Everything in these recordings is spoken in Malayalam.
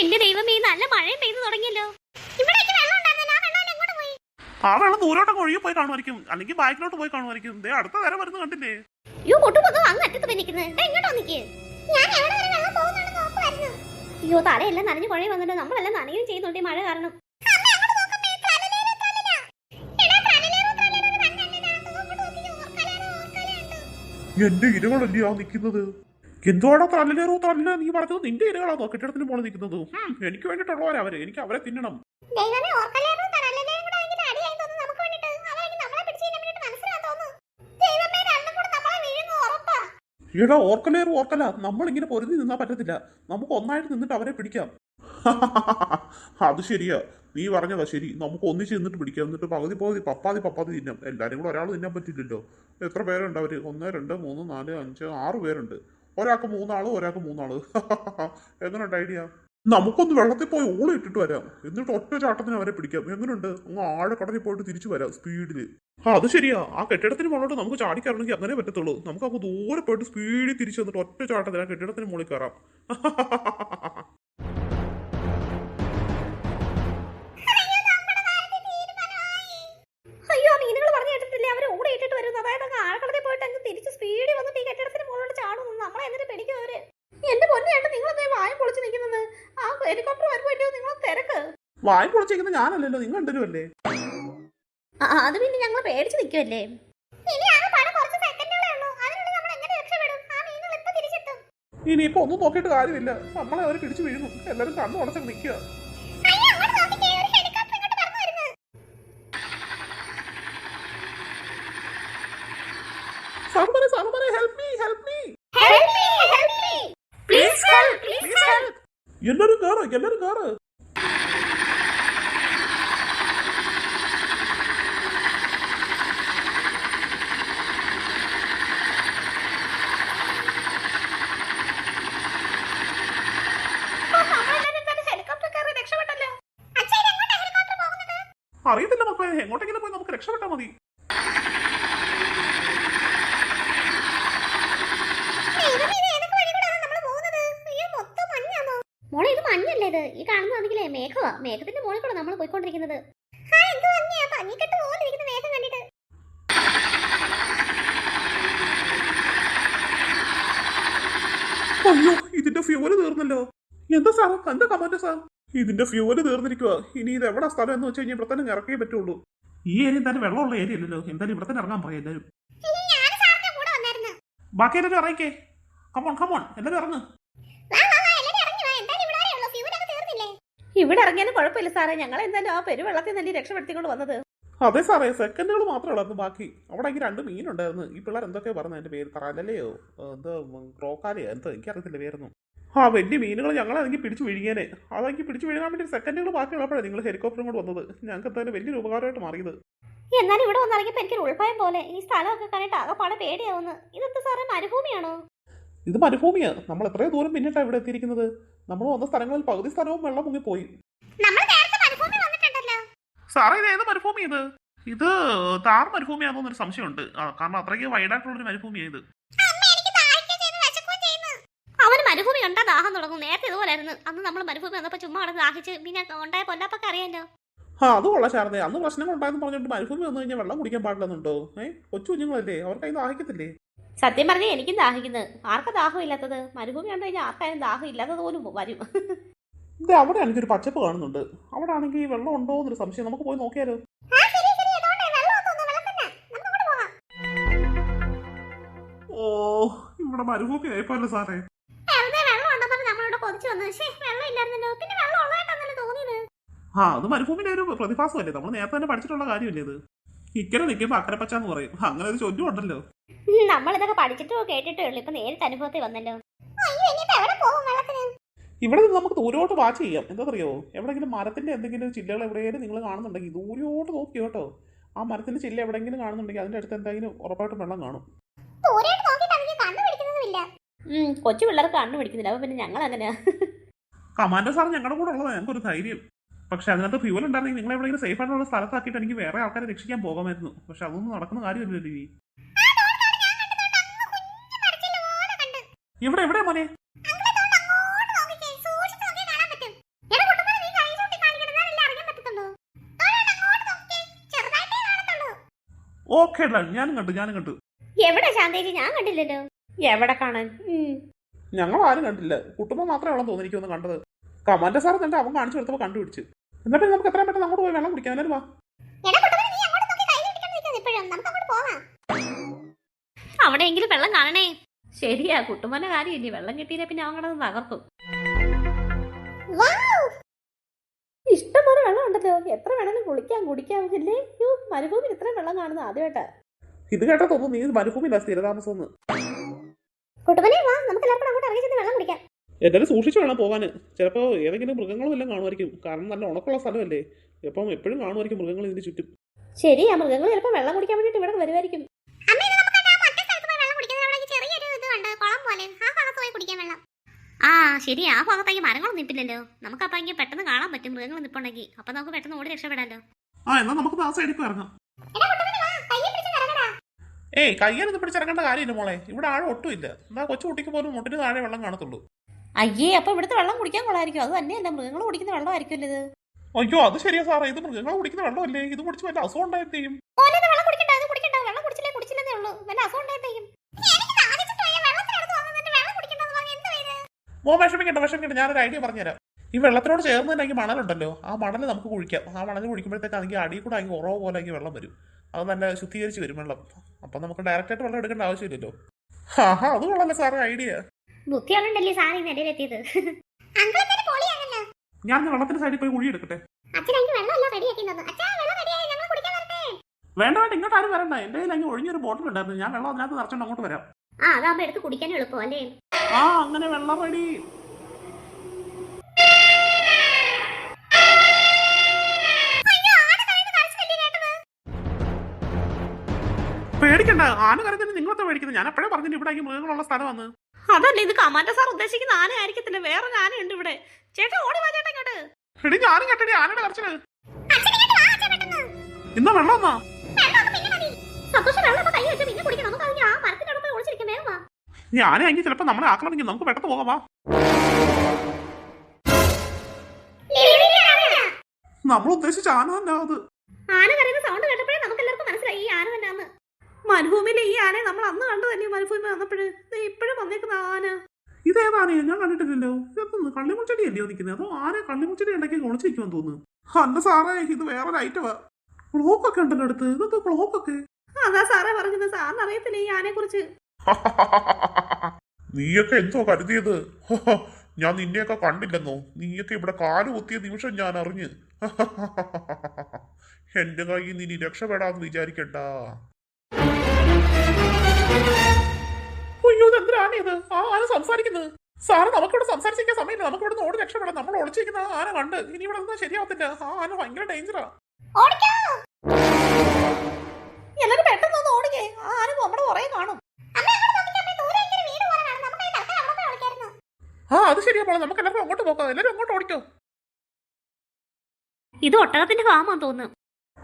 എന്റെ ദൈവമേ നല്ല മഴയും പെയ്തു തുടങ്ങിയല്ലോ. ആ വെള്ളം ദൂരോട്ടൊക്കെ ഒഴുകി പോയി കാണുമായിരിക്കും. അല്ലെങ്കിൽ ബാക്കിലോട്ട് പോയി കാണുമായിരിക്കും. ദേ അടുത്ത വരെ വരുന്ന കണ്ടില്ലേ? അങ്ങ് അറ്റത്ത് പോയി നിൽക്കുന്നത് അയ്യോ തലയെല്ലാം നനഞ്ഞു കുഴയും വന്നിട്ട് നമ്മളെല്ലാം നനയും ചെയ്യുന്നുണ്ട് മഴ കാരണം. എന്റെ ഇരകളല്ലേ ആ നിൽക്കുന്നത്? എന്തുവാടാ തല്ലിലേറോ തല്ല നീ പറഞ്ഞത് നിന്റെ ഇരകളാണോ കെട്ടിടത്തിന് പോണ നിൽക്കുന്നത്. എനിക്ക് വേണ്ടിയിട്ടുള്ളവരാ അവർ. എനിക്ക് അവരെ തിന്നണം. എടാ ഓർക്കലേറ് ഓർക്കല. നമ്മളിങ്ങനെ പൊരുതി നിന്നാ പറ്റത്തില്ല. നമുക്ക് ഒന്നായിട്ട് നിന്നിട്ട് അവരെ പിടിക്കാം. അത് ശരിയാ. നീ പറഞ്ഞതാ ശരി. നമുക്ക് ഒന്നിച്ച് നിന്നിട്ട് പിടിക്കാം. എന്നിട്ട് പകുതി പകുതി പപ്പാതി പപ്പാതി തിന്നാം. എല്ലാവരും കൂടെ ഒരാൾ തിന്നാൻ പറ്റില്ലല്ലോ. എത്ര പേരുണ്ട് അവർ ഒന്ന് രണ്ട് മൂന്ന് നാല് അഞ്ച് ആറ് പേരുണ്ട്. ഒരാൾക്ക് മൂന്നാൾ ഒരാൾക്ക് മൂന്നാൾ. എങ്ങനെയുണ്ട് ഐഡിയ? നമുക്കൊന്ന് വെള്ളത്തിൽ പോയി ഓളി ഇട്ടിട്ട് വരാം. എന്നിട്ട് ഒറ്റ ചാട്ടത്തിന് അവരെ പിടിക്കാം. എങ്ങനെയുണ്ട് അങ്ങ് ആഴക്കടലിൽ പോയിട്ട് തിരിച്ചു വരാം സ്പീഡിൽ ആ അത് ശരിയാ. ആ കെട്ടിടത്തിന് മുകളിലോട്ട് നമുക്ക് ചാടിക്കറണമെങ്കിൽ അങ്ങനെ പറ്റത്തുള്ളൂ. നമുക്ക് അങ്ങ് ദൂരെ പോയിട്ട് സ്പീഡിൽ തിരിച്ചു വന്നിട്ട് ഒറ്റ ചാട്ടത്തിന് ആ കെട്ടിടത്തിന് മുകളിൽ കയറാം. വായി പൊളിച്ചേക്കുന്ന ഞാനല്ലല്ലോ നിങ്ങൾ രണ്ടുപേരുമല്ലേ അത് പിന്നെ ഞങ്ങൾ പേടിച്ചു നിൽക്കുമല്ലേ ഇനിയിപ്പോ ഒന്നും നോക്കിയിട്ട് കാര്യമില്ല. നമ്മളെ അവർ പിടിച്ചു വീഴുന്നു എല്ലാരും കണ്ണു ഉടച്ചൊക്കെ നിൽക്കുക. എല്ലാരും കേറ് എല്ലാരും കേറ് അറിയത്തില്ല മക്കളെ എങ്ങോട്ടെങ്കിലും പോയി നമുക്ക് രക്ഷപ്പെട്ടാൽ മതി മോളെ ഇത് ഈ കാണുന്ന ഈ കാണുന്നതാണെങ്കിലേ മേഘമാ മേഘത്തിന്റെ മുകളിൽ കൂടെ നമ്മൾ പോയിക്കൊണ്ടിരിക്കുന്നത്. അയ്യോ ഇതിന്റെ ഫ്യൂവൽ തീർന്നല്ലോ. എന്താ സാർ? എന്താ കമാൻഡ് സാർ? ഇതിന്റെ ഫ്യൂവൽ തീർന്നിരിക്കുക ഇനി ഇത് എവിടെ സ്ഥലം എന്ന് വെച്ച് കഴിഞ്ഞാൽ ഇവിടെ തന്നെ ഇറക്കിയേ പറ്റുള്ളൂ. ഈ ഏരിയ തന്നെ വെള്ളമുള്ള ഏരിയ അല്ലല്ലോ. എന്തായാലും ഇവിടെ തന്നെ ഇറങ്ങാൻ പറയാം എല്ലാവരും ബാക്കി എല്ലാവരും ഇറങ്ങിക്കേ. കമോൺ കമോൺ എല്ലാവരും ഇറങ്ങ്. ഇവിടെ ഇറങ്ങിയാലും കുഴപ്പമില്ല സാറേ. ഞങ്ങൾ എന്തായാലും ആ പെരുവെള്ളത്തിൽ നല്ല രക്ഷപ്പെടുത്തിക്കൊണ്ട് വന്നത്. അതെ സാറേ സെക്കൻഡുകൾ മാത്രമേ ഉള്ളൂ ബാക്കി. അവിടെ എനിക്ക് രണ്ട് മീനുണ്ടായിരുന്നു. ഈ പിള്ളേർ എന്തൊക്കെ പറഞ്ഞത് എന്റെ പേര് തറാലല്ലയോ? എന്താ ക്രോക്കാലയോ? എന്തോ എനിക്കറിയത്തില്ല പേരൊന്നും. ആ വലിയ മീനുകൾ ഞങ്ങളെങ്കിൽ പിടിച്ചു വിഴുങ്ങിയനെ. അതെങ്കിൽ പിടിച്ചു വിഴുങ്ങാൻ വേണ്ടി സെക്കൻഡുകൾ ബാക്കിയുള്ളപ്പോഴാണ് നിങ്ങൾ ഹെലികോപ്റ്ററും കൊണ്ട് വന്നത്. ഞങ്ങൾക്ക് എന്തായാലും വലിയൊരു ഉപകാരമായിട്ട് മാറിയത്. എന്നാലും ഇവിടെ വന്നിറങ്ങിയപ്പോൾ എനിക്കൊരു ഉൾഭയം പോലെ. ഈ സ്ഥലമൊക്കെ കണ്ടിട്ട് ആകെപ്പാടെ പേടിയാവുന്നു. ഇതെന്താ സാറേ മരുഭൂമിയാണോ? ഇത് മരുഭൂമിയാണ് നമ്മൾ എത്രയോ ദൂരം പിന്നിട്ടാണ് ഇവിടെ എത്തിയിരിക്കുന്നത്. നമ്മൾ വന്ന സ്ഥലങ്ങളിൽ പകുതി സ്ഥലവും വെള്ളം മുങ്ങിപ്പോയി സാറേ ഇത് ഏത് മരുഭൂമി ഇത്? ഇത് താർ മരുഭൂമിയാണോ ഒരു സംശയമുണ്ട്. കാരണം അത്രയ്ക്ക് വൈഡായിട്ടുള്ളൊരു മരുഭൂമിയാണ് ഇത്. അവന് മരുഭൂമി കണ്ടാ ദാഹം തുടങ്ങും. നേരത്തെ ഇതുപോലായിരുന്നു. അന്ന് നമ്മൾ മരുഭൂമി വന്നപ്പോ ചുമ്മാ അവിടെ ദാഹിച്ച് പിന്നെ ഉണ്ടായ പൊല്ലാപ്പൊക്കെ അറിയാലോ. ആ അത് കൊള്ളാം ശാരദേ. അന്ന് പ്രശ്നങ്ങൾ ഉണ്ടായെന്ന് പറഞ്ഞിട്ട് മരുഭൂമി വന്നു കഴിഞ്ഞാൽ വെള്ളം കുടിക്കാൻ പാടില്ലെന്നുണ്ടോ? ഏഹ് കൊച്ചു കുഞ്ഞുങ്ങളല്ലേ? അവർക്ക് അതിന് ദാഹിക്കത്തില്ലേ? സത്യം പറഞ്ഞാൽ എനിക്കും ദാഹിക്കുന്നത് ആർക്കാ ദാഹം ഇല്ലാത്തത് മരുഭൂമി കണ്ടു കഴിഞ്ഞാൽ ആർക്കായാലും ദാഹം ഇല്ലാത്തത് പോലും വരും. ഇത് അവിടെ ആണെങ്കിൽ ഒരു പച്ചപ്പ് കാണുന്നുണ്ട്. അവിടെ ആണെങ്കിൽ വെള്ളം ഉണ്ടോ എന്നൊരു സംശയം. നമുക്ക് പോയി നോക്കിയാലോ? ഓ ഇവിടെ മരുഭൂമി ആയിപ്പോലെ സാറേ. ആ അത് മരുഭൂമിന്റെ ഒരു പ്രതിഭാസമല്ലേ. നമ്മൾ നേരത്തെ തന്നെ പഠിച്ചിട്ടുള്ള കാര്യമല്ലേ ഇത്. ഇക്കരെ നിൽക്കുമ്പോൾ അക്കരപ്പച്ചാന്ന് പച്ച എന്ന് പറയും. അങ്ങനെ ഒരു ചോദ്യം ഉണ്ടല്ലോ. നമ്മളിതൊക്കെ പഠിച്ചിട്ടോ കേട്ടിട്ടേ ഉള്ളൂ ഇപ്പൊ നേരിട്ട് അനുഭവത്തിൽ വന്നല്ലോ. ഇവിടെ നിന്ന് നമുക്ക് ദൂരോട്ട് വാച്ച് ചെയ്യാം. എന്താണെന്നറിയോ എവിടെങ്കിലും മരത്തിന്റെ എന്തെങ്കിലും ചില്ലകൾ എവിടെയെങ്കിലും നിങ്ങൾ കാണുന്നുണ്ടെങ്കിൽ ദൂരോട്ട് നോക്കി കേട്ടോ. ആ മരത്തിന്റെ ചില്ല എവിടെയെങ്കിലും കാണുന്നുണ്ടെങ്കിൽ അതിന്റെ അടുത്ത് എന്തായാലും ഉറപ്പായിട്ടും വെള്ളം കാണും. കൊച്ചു പിള്ളേർക്ക് കണ്ണു പിടിക്കുന്നില്ല. അപ്പൊ പിന്നെ ഞങ്ങൾ അങ്ങനെയാ കമാൻഡോ സാർ ഞങ്ങളുടെ കൂടെ ഉള്ളത്. ഞങ്ങൾക്കൊരു ധൈര്യം. പക്ഷെ അതിനകത്ത് ഫ്യൂവൽ ഉണ്ടായിരുന്നെങ്കിൽ നിങ്ങൾ എവിടെയെങ്കിലും സേഫ് ആയിട്ടുള്ള സ്ഥലത്താക്കിയിട്ട് എനിക്ക് വേറെ ആൾക്കാരെ രക്ഷിക്കാൻ പോകാമായിരുന്നു. പക്ഷെ അതൊന്നും നടക്കുന്ന കാര്യമല്ലല്ലോ ഇവിടെ എവിടെ മോനെ? ഓക്കെ ഞാനും കണ്ടു ഞാനും കണ്ടു. എവിടെ ശാന്തേജി? ഞാൻ കണ്ടില്ലല്ലോ. എവിടെ കാണാൻ? ഞങ്ങൾ ആരും കണ്ടില്ല. കുട്ടുമ്പോ മാത്രമേ ഉള്ളൂ തോന്നി ഒന്ന് കണ്ടത്. കമാൻഡർ സാർ എന്നിട്ട് അവൻ കാണിച്ചു കൊടുത്തപ്പോ കണ്ടുപിടിച്ചു. എന്നിട്ട് നമുക്ക് എത്രയും പെട്ടെന്ന് അങ്ങോട്ട് പോയി വെള്ളം കുടിക്കാൻ അവിടെ വാ. വെള്ളം കാണണേ. ശരിയാ കുട്ടുമോന്റെ കാര്യമില്ലേ വെള്ളം കിട്ടിയില്ല പിന്നെ അവൻ കിടന്ന് തകർക്കും. ഇഷ്ടംപോലെ വെള്ളം ഉണ്ടല്ലോ. എത്ര വേണമെങ്കിലും കുളിക്കാം കുടിക്കാം ഇല്ലേ മരുഭൂമിയിൽ ഇത്രയും വെള്ളം കാണുന്നത് ആദ്യമായിട്ടാ. ഇത് കേട്ടാ തോന്നുന്നു നീ മരുഭൂമിയില്ല സ്ഥിരതാമസം എന്ന് കുട്ടുമനെ വാ നമുക്ക് എല്ലാവർക്കും അങ്ങോട്ട് ഇറങ്ങി ചെന്ന് വെള്ളം കുടിക്കാം. എന്തായാലും സൂക്ഷിച്ചു വേണം പോകാൻ. ചിലപ്പോൾ ഏതെങ്കിലും മൃഗങ്ങളും എല്ലാം കാണുമായിരിക്കും. കാരണം നല്ല ഉണക്കുള്ള സ്ഥലമല്ലേ. ഇപ്പം എപ്പോഴും കാണുമായിരിക്കും മൃഗങ്ങൾ ഇതിന്റെ ചുറ്റും. ശരിയാ മൃഗങ്ങൾ ചിലപ്പോൾ വെള്ളം കുടിക്കാൻ വേണ്ടിട്ട് ഇവിടെ വരുമായിരിക്കും. ആ ശരി. ആ ഭാഗത്തേക്ക് മരങ്ങളൊന്നും നിപ്പില്ലല്ലോ. നമുക്ക് അപ്പൊ എങ്കിൽ പെട്ടെന്ന് കാണാൻ പറ്റും മൃഗങ്ങൾ നിപ്പുണ്ടെങ്കിൽ. അപ്പൊ നമുക്ക് പെട്ടെന്ന് ഓടി രക്ഷപ്പെടാലോ. ആ എന്നാ നമുക്ക് ആ സൈഡിൽ ഇറങ്ങാം. ഏയ് കയ്യാനൊന്നും പിടിച്ചിറങ്ങേണ്ട കാര്യമില്ല മോളെ. ഇവിടെ ആഴം ഒട്ടുമില്ല എന്നാ കൊച്ചു കുട്ടിക്ക് പോലും മുട്ടിന് താഴെ വെള്ളം കാണത്തുള്ളൂ. അയ്യേ അപ്പൊ ഇവിടുത്തെ വെള്ളം കുടിക്കാൻ കൊള്ളായിരിക്കും. അത് തന്നെയല്ല മൃഗങ്ങൾ കുടിക്കുന്ന വെള്ളമായിരിക്കും ഇത്. അയ്യോ അത് ശരിയാ സാറേ. ഇത് മൃഗങ്ങൾ കുടിക്കുന്ന വെള്ളമല്ലേ? ഇത് കുടിച്ച് വല്ല അസുഖം ഉണ്ടായിട്ടേയും വെള്ളം കുടിക്കണ്ട. അത് കുടിക്കണ്ട. വെള്ളം കുടിച്ചില്ലേ കുടിച്ചില്ലെന്നേ ഉള്ളൂ. വല്ല അസുഖം ഉണ്ടായിട്ടേക്കും മോ വിഷമിക്കണ്ട വിഷമിക്കണ്ട. ഞാനൊരു ഐഡിയ പറഞ്ഞുതരാം. ഈ വെള്ളത്തിനോട് ചേർന്ന് തന്നെ മണലുണ്ടല്ലോ. ആ മണൽ നമുക്ക് കുഴിക്കാം. ആ മണൽ കുഴിക്കുമ്പോഴത്തേക്കാണെങ്കിൽ അടിയിൽ കൂടെ ആണെങ്കിൽ ഉറവ് പോലെ ആണെങ്കിൽ വെള്ളം വരും. അത് നല്ല ശുദ്ധീകരിച്ച് വരും വെള്ളം. അപ്പം നമുക്ക് ഡയറക്റ്റ് ആയിട്ട് വെള്ളം എടുക്കേണ്ട ആവശ്യമില്ലല്ലോ. ആഹാ അത് കൊള്ളാമല്ലോ സാറേ ഐഡിയ നിലയിലെത്തിയത് ഞാൻ വെള്ളത്തിന്റെ സൈഡിൽ പോയി കുഴി എടുക്കട്ടെ? വേണ്ട വേണ്ട. ഇങ്ങോട്ട് ആരും വരണ്ട. എന്റെ കയ്യിൽ അങ്ങ് ഒഴിഞ്ഞൊരു ബോട്ടിൽ ഉണ്ടായിരുന്നു. ഞാൻ വെള്ളം അതിനകത്ത് നിറച്ചോണ്ട് അങ്ങോട്ട് വരാം. ആ അതാകുമ്പോ എടുത്ത് കുടിക്കാൻ എളുപ്പം അല്ലേ? ആ അങ്ങനെ വെള്ളം റെഡി. പേടിക്കണ്ട ആന കരഞ്ഞിട്ട് നിങ്ങളത്തെ പേടിക്കുന്നത്? ഞാൻ എപ്പോഴേ പറഞ്ഞിട്ട് ഇവിടെ ആണെങ്കിൽ മൃഗങ്ങളുള്ള സ്ഥലമാണ് അതല്ല ഇത് കമാൻഡർ സാർ ഉദ്ദേശിക്കുന്ന ആന ആയിരിക്കത്തില്ല വേറൊരു ഉണ്ട് ഇവിടെ. ചേട്ടാ ഓടി വാ ചേട്ടാ ഇങ്ങോട്ട്. എടി ഞാനും കെട്ടടി ആനയുടെ കരച്ചിൽ. ഇന്നാ വെള്ളം എന്നാ ഈ ആനയെങ്കിൽ ചിലപ്പോൾ നമ്മളെ ആക്രമിക്കും. നമുക്ക് പെട്ടെന്ന് പോകാം വാ. നമ്മൾ ഉദ്ദേശിച്ച ആന തന്നെ അത്. ആന പറയുന്ന സൗണ്ട് കേട്ടപ്പോഴേ നമുക്ക് എല്ലാവർക്കും മനസ്സിലായി. ഈ ആന തന്നെയാന്ന്. മരുഭൂമിയിലെ ഈ ആനയെ നമ്മൾ അന്ന് കണ്ടു തന്നെ മരുഭൂമി വന്നപ്പോഴ്? ഇപ്പോഴും വന്നേക്കുന്ന ആന. ഇതേതാണ് ഞാൻ കണ്ടിട്ടില്ലല്ലോ. ഇതൊന്ന് കള്ളിമുച്ചടി അല്ലയോ നിൽക്കുന്നത് അതോ ആന കള്ളിമുച്ചടി ഉണ്ടാക്കി ഒളിച്ചിരിക്കുമെന്ന് തോന്നുന്നു. അന്റെ സാറേ ഇത് വേറൊരു ഐറ്റമാ ക്ലോക്ക് ഒക്കെ ഉണ്ടല്ലോ അടുത്ത്. ഇതൊക്കെ ക്ലോക്ക് ഒക്കെ അതാ സാറേ പറഞ്ഞത്. സാറിന് അറിയത്തില്ല ഈ ആനയെ കുറിച്ച് നീയൊക്കെ എന്തോ കരുതിയത്? ഞാൻ നിന്നെയൊക്കെ കണ്ടില്ലെന്നോ? നീയൊക്കെ ഇവിടെ കാൽ കുത്തിയ നിമിഷം ഞാൻ അറിഞ്ഞ്. എന്റെ കയ്യിൽ നിന്ന് ഇനി രക്ഷപ്പെടാന്ന് വിചാരിക്കണ്ട. അയ്യോ ഇതെന്തിനാണ് ഇത്? ആ ആന സംസാരിക്കുന്നത്? സാറ് നമുക്കിവിടെ സംസാരിച്ചിരിക്കാൻ സമയമില്ല. നമുക്ക് ഇവിടെ ഓടി രക്ഷപ്പെടാം. നമ്മൾ ഒളിച്ചിരിക്കുന്ന ആന കണ്ട്. ഇനി ഇവിടെ നിന്നാ ശരിയാവത്തില്ല. ആ ആന ഭയങ്കര ഡേഞ്ചറാ എല്ലാരും പെട്ടെന്ന് ഓടിക്കേ. ആ ആന നമ്മുടെ പുറകെ കാണും. ആ അത് ശരിയാ പോലെ നമുക്ക് എല്ലാവർക്കും അങ്ങോട്ട് പോക്കാം. എല്ലാവരും അങ്ങോട്ട് ഓടിക്കോ. ഇത് ഒട്ടകത്തിന്റെ ഫാമാന്ന് തോന്നുന്നു.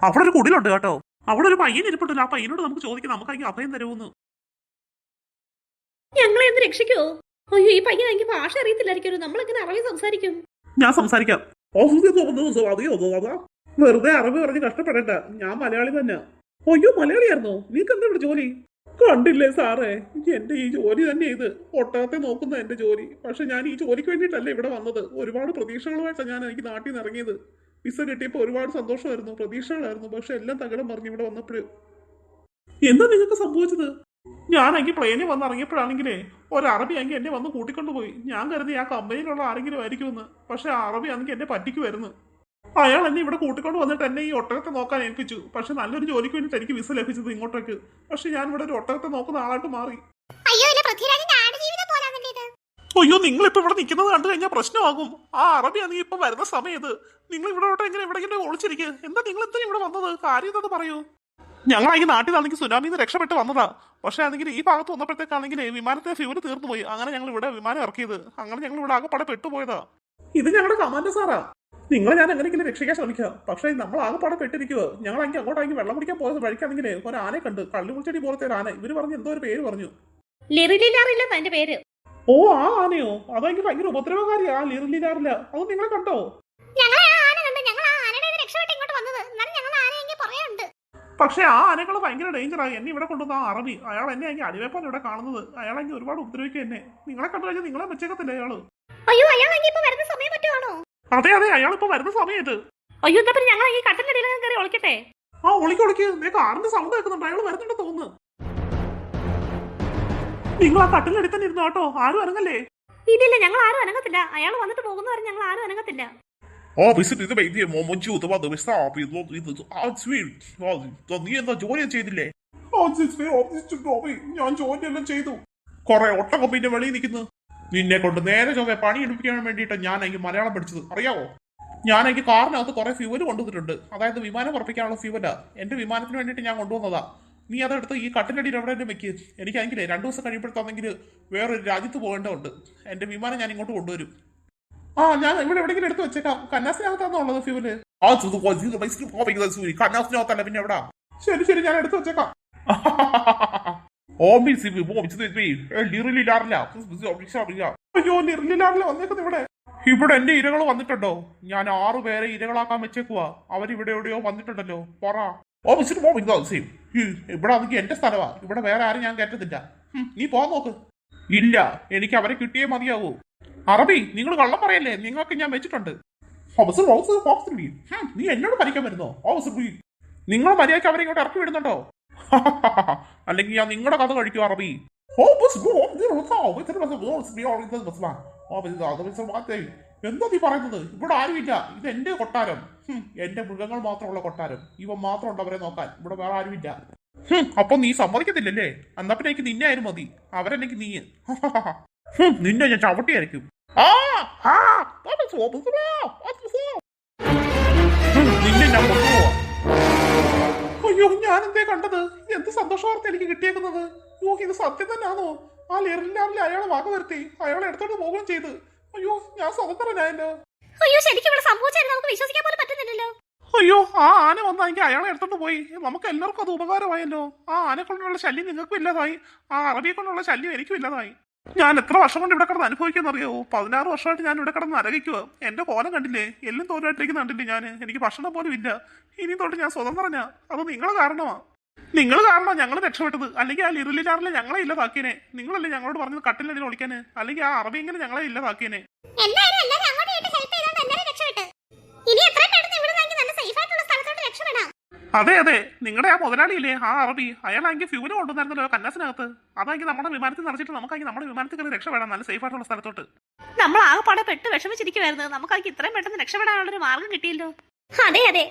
അവിടെ ഒരു കുടിലുണ്ട് കേട്ടോ. അവിടെ ഒരു പയ്യൻ ഇരിപ്പുണ്ടല്ലോ. ആ പയ്യനോട് നമുക്ക് ചോദിക്കാം. നമുക്ക് അഭയം തരുമെന്ന് ഞങ്ങളെ ഒന്ന് രക്ഷിക്കോ? അയ്യോ ഈ പയ്യൻ എനിക്ക് ഭാഷ അറിയത്തില്ലായിരിക്കും നമ്മൾ എങ്ങനെ അറബി സംസാരിക്കും? ഞാൻ സംസാരിക്കാം. വെറുതെ അറബി പറഞ്ഞ് കഷ്ടപ്പെടേണ്ട. ഞാൻ മലയാളി തന്നെ. അയ്യോ മലയാളിയായിരുന്നോ? നീക്ക് എന്താ ഇവിടെ ജോലി? കണ്ടില്ലേ സാറേ? എന്റെ ഈ ജോലി തന്നെ ഇത്. ഒട്ടകത്തെ നോക്കുന്ന എന്റെ ജോലി. പക്ഷെ ഞാൻ ഈ ജോലിക്ക് വേണ്ടിയിട്ടല്ല ഇവിടെ വന്നത്. ഒരുപാട് പ്രതീക്ഷകളുമായിട്ടാണ് ഞാൻ എനിക്ക് നാട്ടിൽ നിന്ന് ഇറങ്ങിയത്. വിസ കിട്ടിയപ്പോൾ ഒരുപാട് സന്തോഷമായിരുന്നു പ്രതീക്ഷകളായിരുന്നു. പക്ഷെ എല്ലാം തകിടം മറിഞ്ഞ് ഇവിടെ വന്നപ്പോഴും. എന്താ നിങ്ങൾക്ക് സംഭവിച്ചത്? ഞാനെങ്കിൽ പ്ലെയിനിൽ വന്ന് ഇറങ്ങിയപ്പോഴാണെങ്കിലേ ഒരു അറബി ആണെങ്കിൽ എന്നെ വന്ന് കൂട്ടിക്കൊണ്ടുപോയി. ഞാൻ കരുതി ആ കമ്പനിയിലുള്ള ആരെങ്കിലും ആയിരിക്കുമെന്ന്. പക്ഷെ ആ അറബി ആണെങ്കിൽ എന്നെ പറ്റിക്കുമായിരുന്നു. അയാൾ എന്നെ ഇവിടെ കൂട്ടിക്കൊണ്ട് വന്നിട്ട് എന്നെ ഈ ഒട്ടകത്തെ നോക്കാൻ ഏൽപ്പിച്ചു. പക്ഷെ നല്ലൊരു ജോലിക്ക് വേണ്ടിട്ട് എനിക്ക് വിസ ലഭിച്ചത് ഇങ്ങോട്ടേക്ക്. പക്ഷെ ഞാൻ ഇവിടെ ഒരു ഒട്ടകത്തെ നോക്കുന്ന ആളായിട്ട് മാറി. അയ്യോ അയ്യോ നിങ്ങൾ ഇപ്പൊ ഇവിടെ നിൽക്കുന്നത് കണ്ടു കഴിഞ്ഞാൽ പ്രശ്നമാകും. ആ അറബിയാ നീ ഇപ്പൊ വരുന്ന സമയത്ത്. നിങ്ങൾ ഇവിടെ എങ്ങനെ എവിടെയെങ്കിലും ഒളിച്ചിരിക്കുക എന്താ നിങ്ങൾ എന്തിനാ ഇവിടെ വന്നത്? കാര്യം എന്താ പറയൂ. ഞങ്ങളാണെങ്കിൽ നാട്ടിലാണെങ്കിൽ സുനാമിയിൽ നിന്ന് രക്ഷപ്പെട്ട് വന്നതാ. പക്ഷെ ആണെങ്കിൽ ഈ ഭാഗത്ത് വന്നപ്പോഴത്തേക്കാണെങ്കിൽ വിമാനത്തെ ഫ്യൂൽ തീർന്നുപോയി അങ്ങനെ ഞങ്ങൾ ഇവിടെ വിമാനം ഇറക്കിയത്. അങ്ങനെ ഞങ്ങൾ ഇവിടെ ആകെപ്പാടെ പെട്ടുപോയതാ. ഇത് ഞങ്ങളുടെ കമാൻഡർ സാറാ. നിങ്ങളെ ഞാൻ എങ്ങനെയെങ്കിലും രക്ഷിക്കാൻ ശ്രമിക്കുക പക്ഷേ നമ്മൾ ആകെപ്പാടെ പെട്ടിരിക്കുക ഞങ്ങളെങ്കിൽ അങ്ങോട്ടാണെങ്കിൽ വെള്ളം കുടിക്കാൻ പോയത് വഴിക്കാണെങ്കിൽ ഒരു ആനെ കണ്ട്. കള്ളിമുച്ചടി പോലത്തെ ഒരു ആന. ഇവർ പറഞ്ഞു എന്തോ ഒരു പേര് പറഞ്ഞു. ലിറിലില്ലാറില്ല തന്റെ പേര്? ഓ ആ ആനയോ? അതെങ്കിൽ ഭയങ്കര ഉപദ്രവകാരിയാ. ലിറിലില്ലാറില്ല അത് നിങ്ങളെ കണ്ടോ? പക്ഷേ ആ ആ ആ ആനകൾ ഭയങ്കര ഡേഞ്ചറായി എന്നെ ഇവിടെ കൊണ്ടുവന്ന ആ അറബി. അയാൾ എന്നെ അങ്ങനെ അടിവേപ്പാണ് ഇവിടെ കാണുന്നത്. അയാൾ അയാളെങ്കിൽ ഒരുപാട് ഉപദ്രവിക്കും എന്നെ. നിങ്ങളെ കണ്ടു കഴിഞ്ഞാൽ നിങ്ങളെ മെച്ചക്കത്തില്ല അയാൾ? അയ്യോ അയാൾ ഇപ്പൊ വരുന്ന സമയം പറ്റുവാണോ? അതെ അതെ അയാൾ ഇപ്പൊ വരുന്ന സമയത്ത്. അയ്യോ എന്താ പിന്നെ ഞങ്ങൾ ഈ കട്ടിലടിയിൽ കയറി ഒളിക്കട്ടെ? ആ ഒളിക്ക് ഒളിക്ക്. നീ കാറിന്റെ സൗണ്ട് കേൾക്കുന്നുണ്ട്. അയാൾ വരുന്നുണ്ട് തോന്നുന്നു. നിങ്ങൾ ആ കട്ടിലടി തന്നെ ഇരുന്നു കേട്ടോ. ആരും അനങ്ങല്ലേ? ഇല്ലില്ല ഞങ്ങൾ ആരും അനങ്ങത്തില്ല. അയാൾ വന്നിട്ട് പോകുന്ന വരെ ഞങ്ങൾ ആരും അനങ്ങത്തില്ല. ഓ വിസിറ്റ് ഇത് വന്ന് മിസ്സാപ്പ് ഇത് നീ എന്താ ജോലി ചെയ്തില്ലേ? ഞാൻ ജോലിയെല്ലാം ചെയ്തു. കൊറേ ഒട്ടകം പിന്നെ വെളിയിൽ നിൽക്കുന്നു. നിന്നെ കൊണ്ട് നേരെ ചൊവ്വെ പണി എടുപ്പിക്കാൻ വേണ്ടിയിട്ട് ഞാൻ എനിക്ക് മലയാളം പഠിച്ചത് അറിയാവോ ഞാൻ എനിക്ക് കാറിനകത്ത് കുറെ ഫ്യൂവൽ കൊണ്ടുവന്നിട്ടുണ്ട് അതായത് വിമാനം ഉറപ്പിക്കാനുള്ള ഫ്യൂവലാ എന്റെ വിമാനത്തിന് വേണ്ടിയിട്ട് ഞാൻ കൊണ്ടുവന്നതാ നീ അതെടുത്ത് ഈ കട്ടിലടിയിൽ എവിടെ തന്നെ വെക്ക് എനിക്കാണെങ്കിൽ രണ്ടു ദിവസം കഴിയുമ്പോഴത്താണെങ്കിൽ വേറൊരു രാജ്യത്ത് പോകേണ്ടതുണ്ട് എന്റെ വിമാനം ഞാൻ ഇങ്ങോട്ട് കൊണ്ടുവരും ആ ഞാൻ ഇവിടെ എവിടെയെങ്കിലും എടുത്ത് വെച്ചേക്കാം കന്നാസിനകത്താന്നുള്ളത് ഫ്യൂവൽ ആ കന്നാസിനകത്തല്ല പിന്നെ എവിടാ ശരി ശരി ഞാൻ എടുത്ത് വെച്ചേക്കാം അയ്യോ ഇവിടെ. ഇവിടെ എന്റെ ഇരകൾ വന്നിട്ടുണ്ടോ? ഞാൻ ആറു പേരെ ഇരകളാക്കാൻ വെച്ചേക്കുവാ. അവരിവിടെ എവിടെയോ വന്നിട്ടുണ്ടല്ലോ. പറ. ഓബിസിന് പോ ഇവിടെ അതൊക്കെ എന്റെ സ്ഥലമാ ഇവിടെ വേറെ ആരും ഞാൻ കയറ്റത്തില്ല. നീ പോ നോക്ക്. ഇല്ല എനിക്ക് അവരെ കിട്ടിയേ മതിയാവൂ. അറബി നിങ്ങൾ കള്ളം പറയല്ലേ? നിങ്ങൾക്ക് ഞാൻ വെച്ചിട്ടുണ്ട്. ഓഫീസർ നീ എന്നോട് ഭരിക്കാൻ വരുന്നോ? ഓഫീസർ. നിങ്ങൾ മര്യാദയ്ക്ക് അവരെ ഇങ്ങോട്ട് ഇറക്കി വിടുന്നുണ്ടോ? അല്ലെങ്കിൽ ഞാൻ നിങ്ങളുടെ കഥ കഴിക്കും അറബി. എന്താ നീ പറയുന്നത് ഇവിടെ ആരുമില്ല ഇത് എന്റെ കൊട്ടാരം എന്റെ മൃഗങ്ങൾ മാത്രമുള്ള കൊട്ടാരം ഇവ മാത്രം ഉണ്ട് അവരെ നോക്കാൻ ഇവിടെ വേറെ ആരുമില്ല അപ്പൊ നീ സമ്മതിക്കത്തില്ലല്ലേ എന്നാ പിന്നെ എനിക്ക് നിന്നെ ആയാലും മതി അവരെനിക്ക് നീ നിന്നെ ഞാൻ ചവിട്ടിയായിരിക്കും നിന്നെ ഞാൻ കൊണ്ടുപോവാ അയ്യോ ഞാൻ എന്തേ കണ്ടത്? എന്ത് സന്തോഷ വാർത്ത എനിക്ക് കിട്ടിയേക്കുന്നത്? അയ്യോ ഇത് സത്യം തന്നെയാണോ? ആ ലെറിലാവിലെ അയാളെ വക വരുത്തി അയാളെ എടുത്തോണ്ട് പോവുകയും ചെയ്ത്. അയ്യോ ഞാൻ സ്വതന്ത്രനായല്ലോ. അയ്യോ ശരിക്കും ഇവിടെ സംഭവിച്ചാൽ നമുക്ക് വിശ്വസിക്കാൻ പോലും പറ്റുന്നില്ലല്ലോ. അയ്യോ ആ ആന വന്നെങ്കിൽ അയാളെ എടുത്തോണ്ട് പോയി. നമുക്ക് എല്ലാവർക്കും അത് ഉപകാരമായല്ലോ. ആ ആനെ കൊണ്ടുള്ള ശല്യം നിങ്ങൾക്കും ഇല്ലാതായി. ആ അറബിയെ കൊണ്ടുള്ള ശല്യം എനിക്കും ഇല്ലാതായി. ഞാൻ എത്ര വർഷം കൊണ്ട് ഇവിടെ കിടന്ന് അനുഭവിക്കാന്നറിയാവോ പതിനാറ് വർഷമായിട്ട് ഞാൻ ഇവിടെ കിടന്ന് അരകിക്കുക എന്റെ കോലം കണ്ടില്ലേ? എല്ലാം തോരായിട്ടിരിക്കുന്ന കണ്ടില്ലേ ഞാൻ എനിക്ക് ഭക്ഷണം പോലും ഇല്ല. ഇനി തൊട്ട് ഞാൻ സ്വതന്ത്രനാ. അത് നിങ്ങൾ കാരണമാ. നിങ്ങൾ കാരണം ഞങ്ങൾ രക്ഷപ്പെട്ടത്. അല്ലെങ്കിൽ ആ ലിറിലിലാറിലെ ഞങ്ങളെ ഇല്ലാതാക്കിയനെ. നിങ്ങളല്ലേ ഞങ്ങളോട് പറഞ്ഞത് കട്ടിലടിയിൽ ഒളിക്കാന്? അല്ലെങ്കിൽ ആ അറബി എങ്ങനെ ഞങ്ങളെ ഇല്ലാതാക്കിയനെ. അതെ അതെ. നിങ്ങളുടെ ആ മുതലാളിയില്ലേ ആ അറബി അയാളാണെങ്കിൽ ഫ്യൂൽ കൊണ്ടുവന്നായിരുന്നല്ലോ കന്നാസിനകത്ത്. അതാണെങ്കിൽ നമ്മുടെ വിമാനത്തിൽ നിറച്ചിട്ട് നമുക്കാണെങ്കിൽ നമ്മുടെ വിമാനത്തിൽ കയറി രക്ഷപ്പെടാം നല്ല സേഫ് ആയിട്ടുള്ള സ്ഥലത്തോട്ട്. നമ്മൾ ആകെപ്പാടെ പെട്ട് വിഷമിച്ചിരിക്കുവായിരുന്നു. നമുക്കാണെങ്കിൽ ഇത്രയും പെട്ടെന്ന് രക്ഷപ്പെടാനുള്ള ഒരു മാർഗം കിട്ടിയല്ലോ. അതെ അതെ.